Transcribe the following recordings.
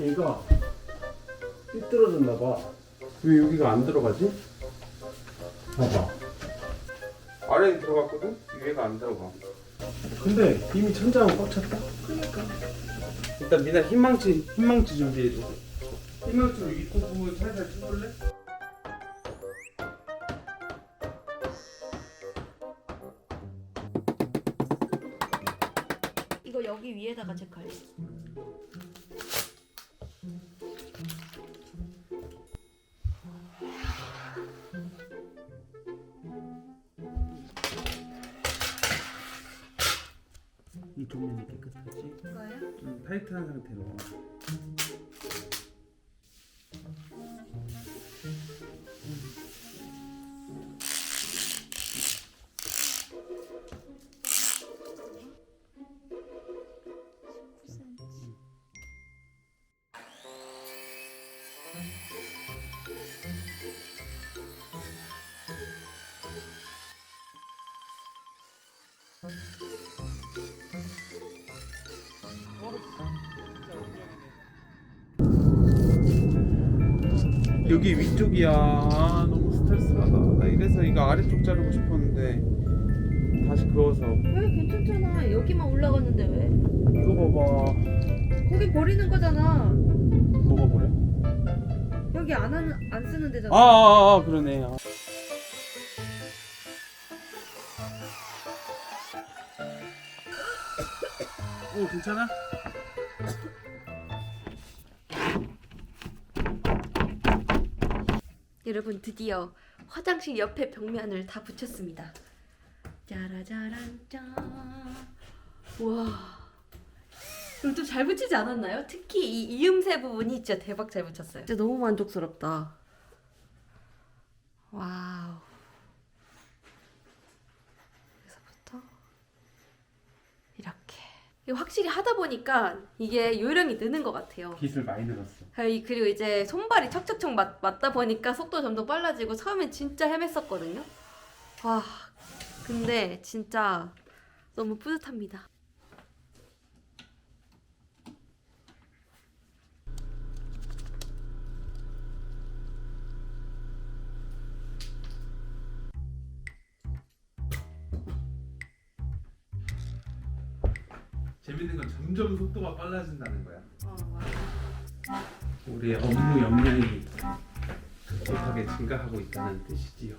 얘가 삐뚤어졌나 봐. 왜 여기가 안 들어가지? 봐봐. 아래에 들어갔거든? 위에가 안 들어가. 근데 이미 천장은 꽉 찼다. 그니까. 일단 미나 흰망치 흰망치 준비해줘. 흰망치로 입구 부분 살살 쳐볼래? 여기 위에다가 체크할래. 이 도면이 깨끗하지? 이거요? 좀 타이트한 상태로. 여기 위쪽이야. 아, 너무 스트레스 받아. 나 이래서 이거 아래쪽 자르고 싶었는데 다시 그어서 왜 괜찮잖아. 여기만 올라갔는데 왜? 이거 봐봐. 거기 버리는 거잖아. 뭐가 버려? 여기 안 하는 안 쓰는 아, 데잖아. 아, 아, 아 그러네. 아. 오 괜찮아? 여러분 드디어 화장실 옆에 벽면을 다 붙였습니다. 짜라짜란 짠. 와. 이거 좀잘 붙이지 않았나요? 특히 이 이음새 부분이 진짜 대박 잘 붙였어요. 진짜 너무 만족스럽다. 와우. 여기서부터 이렇게. 이거 확실히 하다 보니까 이게 요령이 느는 것 같아요. 기술 많이 늘었어. 아, 이- 그리고 이제 손발이 척척척 맞, 맞다 보니까 속도 점점 빨라지고 처음엔 진짜 헤맸었거든요. 와, 근데 진짜 너무 뿌듯합니다. 재밌는 건 점점 속도가 빨라진다는 거야. 어, 우리의 업무 역량이 급격하게 증가하고 있다는 뜻이지요.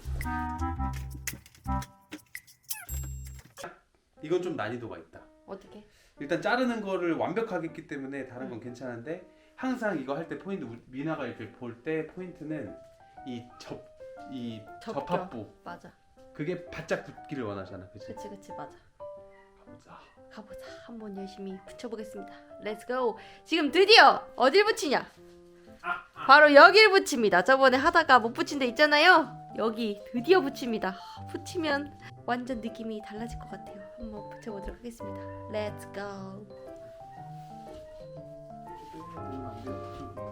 이건 좀 난이도가 있다. 어떻게? 일단 자르는 거를 완벽하게 했기 때문에 다른 건 괜찮은데 항상 이거 할 때 포인트 우- 미나가 이렇게 볼 때 포인트는 이 접 이. 접합부 맞아. 그게 바짝 붙기를 원하잖아, 그치? 그치 그치 맞아. 가보자. 가보자. 한번 열심히 붙여보겠습니다. 렛츠 고. 지금 드디어 어딜 붙이냐? 바로 여길 붙입니다. 저번에 하다가 못 붙인 데 있잖아요. 여기 드디어 붙입니다. 붙이면 완전 느낌이 달라질 것 같아요. 한번 붙여보도록 하겠습니다. 렛츠 고.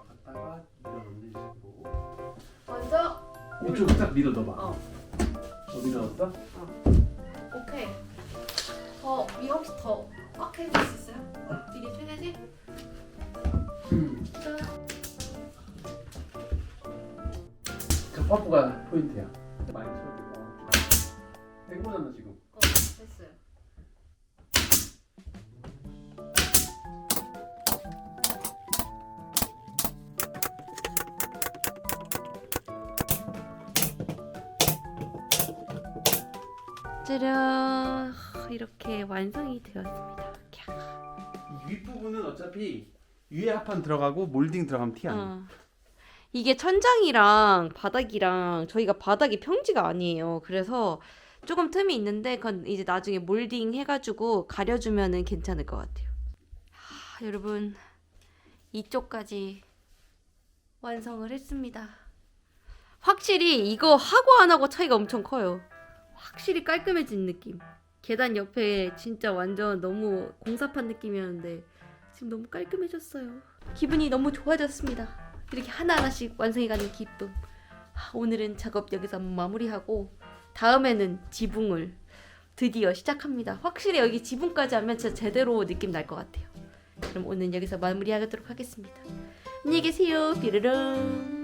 갔다가 밀어 넣으시고 먼저 이쪽 딱 밀어 넣어봐. 어. 어 밀어 넣었어? 오케이. 더위 혹시 더 꽉 해줄 수 있어요? 이게 최대지? 음. 접합부가 포인트야. 많이 쳐도 된거잖아 지금. 어 됐어요. 짜란 이렇게 완성이 되었습니다. 캬. 이 윗부분은 어차피 위에 합판 들어가고 몰딩 들어가면 티 안 나. 어. 이게 천장이랑 바닥이랑 저희가 바닥이 평지가 아니에요. 그래서 조금 틈이 있는데 그건 이제 나중에 몰딩 해가지고 가려주면은 괜찮을 것 같아요. 하, 여러분 이쪽까지 완성을 했습니다. 확실히 이거 하고 안 하고 차이가 엄청 커요. 확실히 깔끔해진 느낌. 계단 옆에 진짜 완전 너무 공사판 느낌이었는데 지금 너무 깔끔해졌어요. 기분이 너무 좋아졌습니다. 이렇게 하나하나씩 완성해가는 기쁨. 하, 오늘은 작업 여기서 마무리하고 다음에는 지붕을 드디어 시작합니다. 확실히 여기 지붕까지 하면 진짜 제대로 느낌 날 것 같아요. 그럼 오늘 여기서 마무리하도록 하겠습니다. 안녕히 계세요. 삐르릉.